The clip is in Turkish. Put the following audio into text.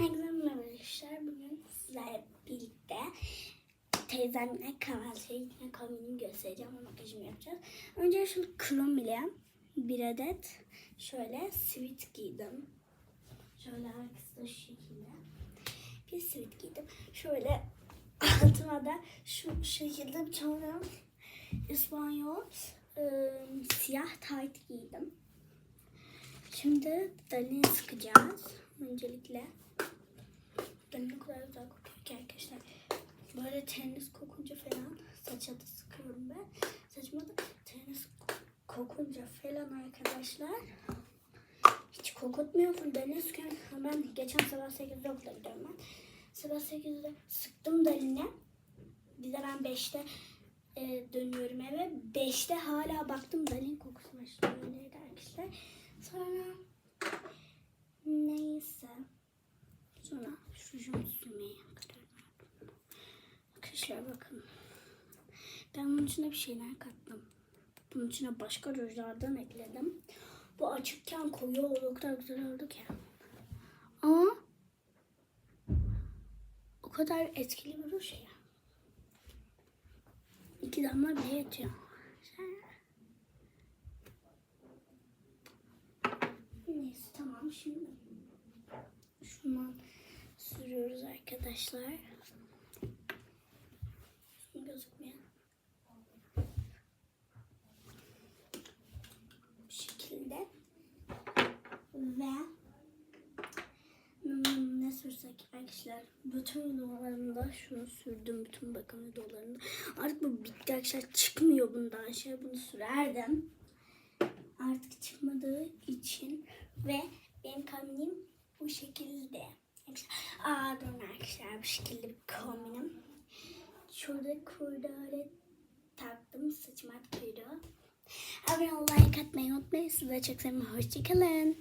Herkese merhaba. Bugün sizlerle birlikte teyzemle kahvaltıya gitme kombinimi göstereceğim. Ama makyajımı yapacağız. Önce şöyle krom ile bir adet şöyle sweat giydim. Şöyle arkası şu şekilde. Bir sweat giydim. Şöyle altıma da şu şekilde bir tane İspanyol ıı, siyah tight giydim. Şimdi dalini sıkacağız. Öncelikle dalin ne kadar güzel arkadaşlar. Böyle tenis kokunca falan saça da sıkıyorum ben. Saçıma da tenis kokunca falan arkadaşlar. Hiç kokutmuyor. Full dalini sıkıyorum. Ben geçen sabah 8'de okula gidiyorum ben. Sabah 8'de sıktım daline. Bir de ben 5'te e, dönüyorum eve. 5'te hala baktım dalin kokusu var. Öyleydi arkadaşlar. Sonra neyse. Sonra rujumu sürmeye karar verdim. Arkadaşlar bakın. Ben bunun içine bir şeyler kattım. Bunun içine başka rujlardan ekledim. Bu açıkken koyu oldu. O kadar güzel oldu ki. Ama o kadar etkili bir ruj ya. İki damla bile yetiyor. Neyse tamam şimdi şundan sürüyoruz arkadaşlar. Şunu gözükmüyor. Bu şekilde. Ve ne sürsek arkadaşlar bütün videolarımda şunu sürdüm bütün bakım videolarında artık bu bitti arkadaşlar çıkmıyor bundan şey bunu sürerdim artık çıkmadığı için ve benim kombinim bu şekilde. Aa durun arkadaşlar bu şekilde bir kombinim. Şurada kurdale taktım saçıma kuyruğu. Abone olmayı like atmayı unutmayın. Size çok seviyorum. Hoşçakalın.